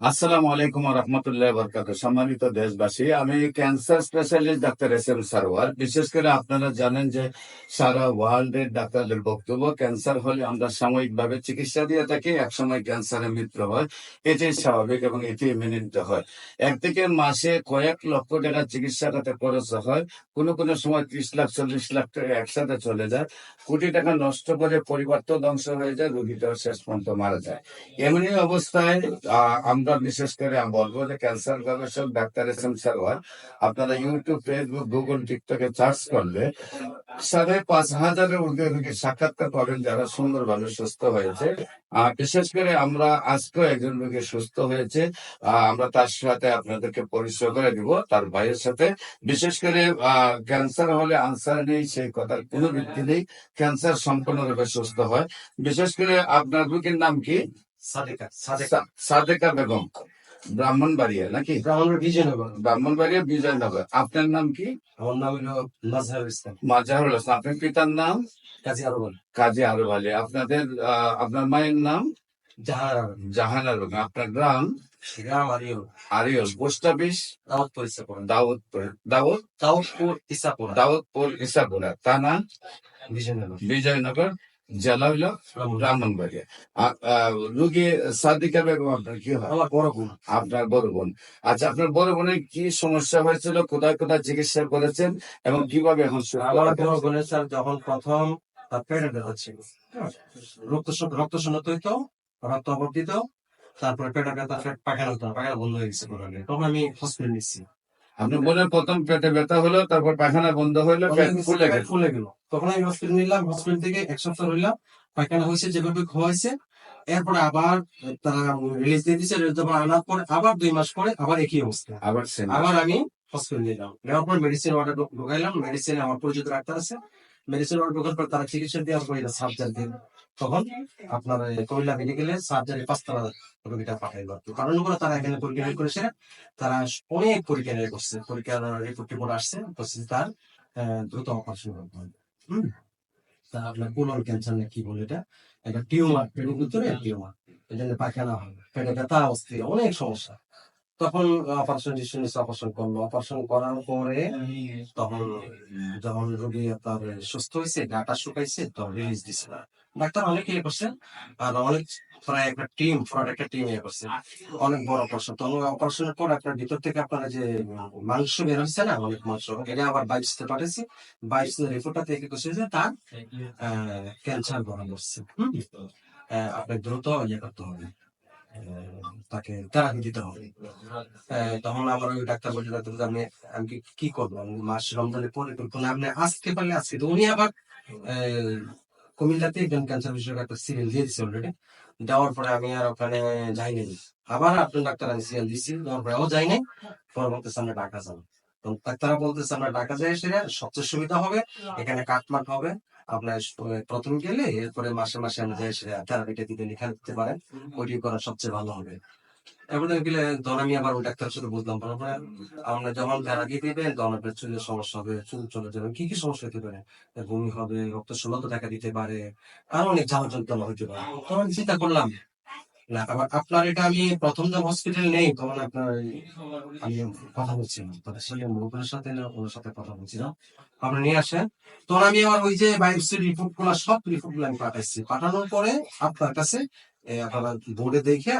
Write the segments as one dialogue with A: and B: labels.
A: আসসালামু আলাইকুম রহমতুল্লাহ বরকাত সম্মানিত দেশবাসী, আমি cancer specialist doctor S M Sarwar. বিশেষ করে আপনারা জানেন যে সারা ডাক্তারদের বক্তব্য, ক্যান্সার হলে আমরা চিকিৎসা দিয়ে থাকি, একসময় হয়। স্বাভাবিক এবং এটি মেনে নিতে হয়। একদিকে মাসে কয়েক লক্ষ টাকা চিকিৎসা খাতে খরচ হয়। কোনো কোনো সময় ত্রিশ লাখ, চল্লিশ লাখ টাকা একসাথে চলে যায়। কোটি টাকা নষ্ট করে পরিবার তো ধ্বংস হয়ে যায়, রোগীটাও শেষ পর্যন্ত মারা যায়। এমনি অবস্থায় আমরা বিশেষ করে আমি বলব যে ক্যান্সার গবেষক ডাক্তার এস এম সারওয়ার আপনারা ইউটিউব ফেসবুক গুগল টিকটকে সার্চ করলে সাড়ে পাঁচ হাজারের ঊর্ধ্বে সাক্ষাৎকার পাবেন যারা সুন্দরভাবে সুস্থ হয়েছে। আহ, বিশেষ করে আমরা আজকেও একজন রোগী সুস্থ হয়েছে। আমরা তার সাথে আপনাদেরকে পরিচয় করে দিব তার ভাইয়ের সাথে। বিশেষ করে ক্যান্সার হলে আনসার নেই সেই কথার কোনো ভিত্তি নেই। ক্যান্সার সম্পূর্ণরূপে সুস্থ হয়। বিশেষ করে আপনার রোগীর নাম কি?
B: সাদেকা
A: বেগম। ব্রাহ্মণবাড়িয়া নাকি?
B: বিজয়নগর।
A: ব্রাহ্মণবাড়িয়া বিজয়নগর। আপনার নাম কি?
B: আমার নাম হলো মাজহার ইসলাম।
A: মাজাহুল হাসান আপনার পিতার নাম?
B: কাজী আরও বল
A: কাজী আরব আলী। আপনাদের আপনার মায়ের নাম?
B: জাহার
A: জাহানা বেগম। আপনার গ্রাম?
B: গ্রাম আরিও
A: আরিয়ল। Post office?
B: দাওয়াত পরিচয় করেন
A: দাউদপুর। দাউদ?
B: দাউদপুর ইসাপুর।
A: দাউদপুর ইসাপুরা। থানা
B: বিজয়নগর।
A: বিজয়নগর। জেলা হইল ব্রাহ্মণবাড়িয়া। রুগী সাদিকা বেগম আপনার কি হয়?
B: বড় বোন।
A: আপনার বড় বোন। আচ্ছা আপনার বড় বোনের কি সমস্যা হয়েছিল? কোথায় কোথায় চিকিৎসা করেছেন? এবং কীভাবে এখন
B: আমার বড় বোনের স্যার যখন প্রথম তার পেটে ব্যথা ছিল রক্ত শূন্য- রক্ত শূন্যতা হইতো রক্ত দিত তারপরে পেটে ব্যথা পেট পায়খানা হতো না, বন্ধ হয়ে গেছে তখন আমি হসপিটাল নিচ্ছি
A: আপনার বললেন প্রথম পেটে ব্যথা হলো তারপর পায়খানা বন্ধ হলো ফুলে গেল
B: ফুলে গেল। তখন আমি হসপিটাল নিলাম হসপিটাল থেকে এক সপ্তাহ রইলাম পায়খানা হয়েছে যেভাবে হয়েছে। এরপরে আবার তারা রিলিজ দিয়ে দিচ্ছে আনার পরে আবার দুই মাস পরে আবার একই অবস্থা।
A: আবার
B: আবার আমি হসপিটাল নিলাম। নেওয়ার পর মেডিসিন অর্ডার ঢুকাইলাম মেডিসিন আমার পরিচিত ডাক্তার আছে। মেডিসিন অর্ডার পর তারা চিকিৎসা দেওয়ার পর এটা সার্জারি তখন আপনার কুমিল্লা মেডিকেলে সার্জারি পাঁচতলা রোগীটা পাঠাইলো। কারণ তারা এখানে পরীক্ষা করেছে, তারা অনেক পরীক্ষা করছে। পরীক্ষার রিপোর্ট টিপোর্ট আসছে তার দ্রুত অপারেশন করতে হবে আপনার ক্যান্সার না কি বলে এটা? একটা টিউমার পেটের ভিতরে টিউমার জন্য পায়খানা হয় পেটে ব্যথা, অস্থির, অনেক সমস্যা। তখন অপারেশন ডিসিশন অপারেশন করল। অপারেশন করার পরে তখন যখন রোগী আপনার সুস্থ হয়েছে ডাটা শুকাইছে তখন রিলিজ দিছে না। ডাক্তার অনেক ইয়ে করছেন আর অনেক প্রায় একটা টিম ফ্রড একটা টিম ইয়ে করছে। অনেক বড় অপারেশন তখন অপারেশনের পর আপনার ভিতর থেকে আপনারা যে মাংস বের হচ্ছে না অনেক মাংস এটা আবার বাইশতে পাঠিয়েছি বাইশ রিপোর্টটা থেকে করছে যে তার ক্যান্সার হুম? আহ, আপনার দ্রুত ইয়ে করতে হবে। তাকে থেরাপি দিতে হবে। তখন আমার ওই ডাক্তার বলছে ডাক্তার আমি আমি কি- করব? মাস রমজানের পরে করব আপনি আজকে পারলে আজকে তো। উনি আবার কুমিল্লাতে ব্রেন ক্যান্সার বিষয়ক একটা সিরিয়াল দিয়ে দিচ্ছে অলরেডি দেওয়ার পরে আমি আর ওখানে যাইনি। আবার আপনার ডাক্তার আমি সিরিয়াল দিচ্ছি দেওয়ার পরে ও যাইনি পরবর্তী সামনে ঢাকা যাব। তো ডাক্তাররা বলতেছে আমরা ঢাকা যাই সেটা সবচেয়ে সুবিধা হবে। এখানে কাটমাট হবে। আপনার প্রথম গেলে এরপরে মাসে মাসে আমরা যাই সেটা থেরাপিটা দিতে লিখা দিতে পারেন। ওইটি করা সবচেয়ে ভালো হবে। এরপরে গেলে তখন আমি আবার ওই ডাক্তারের সাথে বুঝলাম তারপরে আমরা যখন থেরাপি দিবে আপনার চুলের সমস্যা হবে চুল চলে যাবে। কি কি সমস্যা হতে পারে? বমি হবে রক্ত শূন্যতা দেখা দিতে পারে। আরও অনেক যন্ত্রণা হতে পারে। তখন আমি চিন্তা করলাম না আপনার এটা আমি প্রথম হসপিটাল নেই, তখন আপনার আমি কথা বলছিলাম সাথে সাথে কথা বলছিলাম নিয়ে আসেন। তখন আমি আমার ওই যে বায়োপসির রিপোর্টগুলো, সব রিপোর্টগুলো আমি পাঠাইছি। পাঠানোর পরে আপনার কাছে আপনারা বোর্ডে দেখে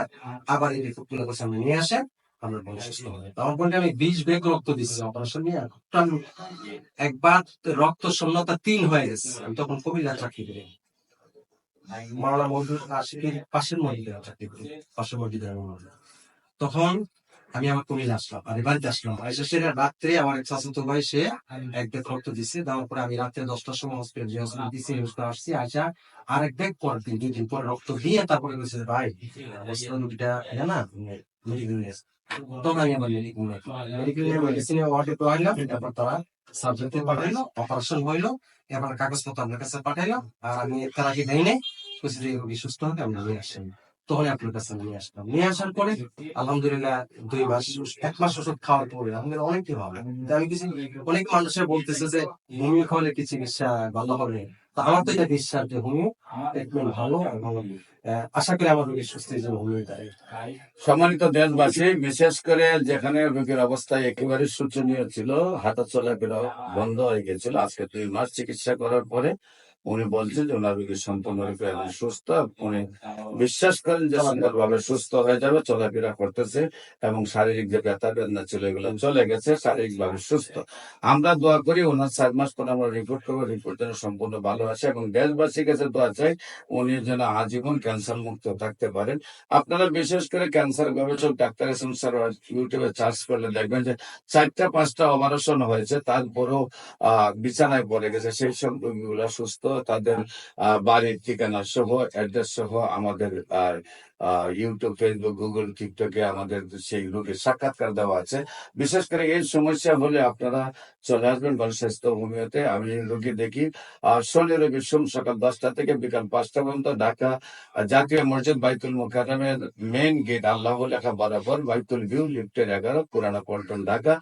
B: আবার এই রিপোর্টগুলো কাছে আপনি নিয়ে আসেন, আমার আমি বিশ বেগ রক্ত দিচ্ছি অপারেশন নিয়ে একবার রক্ত শূন্যতা তিন হয়ে গেছে। আমি তখন কুমিল্লা চাকরি করি মাওলানা মজুর আশিকের পাশের মসজিদে চাকরি করি পাশের মসজিদে তখন আমি আমার কুমিল্লা আসলাম আর বাড়িতে আসলাম। এসে সে রাত্রে আমার এক চাচাতো ভাই, সে এক ব্যাগ রক্ত দিছে, দেওয়ার পরে আমি রাত্রে দশটার সময় হসপিটাল যে হসপিটাল দিছি হসপিটাল আসছি আসা আর এক ব্যাগ পর দিন, দুই দিন পরে রক্ত দিয়ে তারপরে বলছে ভাই, অবস্থা না সার্জারিতে পাঠাইলো অপারেশন হইল। এবার কাগজপত্র আপনার কাছে পাঠাইলাম। আর আমি তার আগে দেয় নাই। সুস্থ হবে আমরা আসেন তখন আপনার কাছে নিয়ে আসলাম। নিয়ে আসার পরে আলহামদুলিল্লাহ দুই মাস, এক মাস ওষুধ খাওয়ার পরে আমাদের অনেকই ভালো। আমি কিছু, অনেক মানুষের বলতেছে যে, হোমিও খাওয়ালে কি চিকিৎসা ভালো হবে? তো আমার তো এটা বিশ্বাস যে হোমিও ট্রিটমেন্ট ভালো এবং আশা করি আমার রোগী সুস্থ যাবে, হোমিও দ্বারাই
A: সম্মানিত দেশবাসী, বিশেষ করে যেখানে রোগীর অবস্থা একেবারে শোচনীয় ছিল হাঁটা চলাফেরা বন্ধ হয়ে গেছিল, আজকে দুই মাস চিকিৎসা করার পরে উনি বলছেন যে ওনার রোগী সম্পূর্ণরূপে সুস্থ, উনি বিশ্বাস করেন যে সুন্দরভাবে সুস্থ হয়ে যাবে, চলাফেরা করতেছে এবং শারীরিক যে ব্যথা বেদনা ছিল এগুলো চলে গেছে শারীরিক ভাবে সুস্থ। আমরা দোয়া করি ওনার চার মাস পরে আমরা রিপোর্ট করব রিপোর্ট যেন সম্পূর্ণ ভালো আসে এবং দেশবাসীর কাছে দোয়া চাই উনি যেন আজীবন ক্যান্সার মুক্ত থাকতে পারেন। আপনারা বিশেষ করে ক্যান্সার গবেষক ডাক্তার এস এম স্যার ইউটিউবে সার্চ করলে দেখবেন যে চারটা পাঁচটা অপারেশন হয়েছে, তারপরেও বিছানায় পড়ে গেছে, সেই সব রোগীগুলা সুস্থ তাদের বাড়ির ঠিকানা সহ অ্যাড্রেস সহ আমাদের ইউটিউব ফেসবুক গুগল টিকটকে আমাদের সেই রোগীর সাক্ষাৎকার দেওয়া আছে। বিশেষ করে এই সমস্যা হলে আপনারা চলে আসবেন গণস্বাস্থ্য হোমিওতে আমি রোগী দেখি শনি রবি সোম সকাল দশটা থেকে বিকাল পাঁচটা পর্যন্ত ঢাকা জাতীয় মসজিদ বাইতুল মোকারমের মেইন গেট আল্লাহ লেখা বরাবর বাইতুল ভিউ লিফটের এগারো, পুরানা পল্টন, ঢাকা।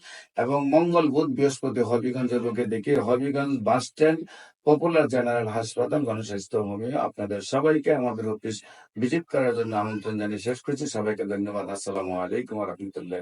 A: এবং মঙ্গল বুধ বৃহস্পতি হবিগঞ্জের লোকে দেখি, Habiganj bus stand, popular general হাসপাতাল গণস্বাস্থ্য হোমিও আপনাদের সবাইকে আমাদের অফিস ভিজিট করার জন্য আমন্ত্রণ জানিয়ে শেষ করছি। সবাইকে ধন্যবাদ। আসসালামু আলাইকুম রহমতুল্লাহ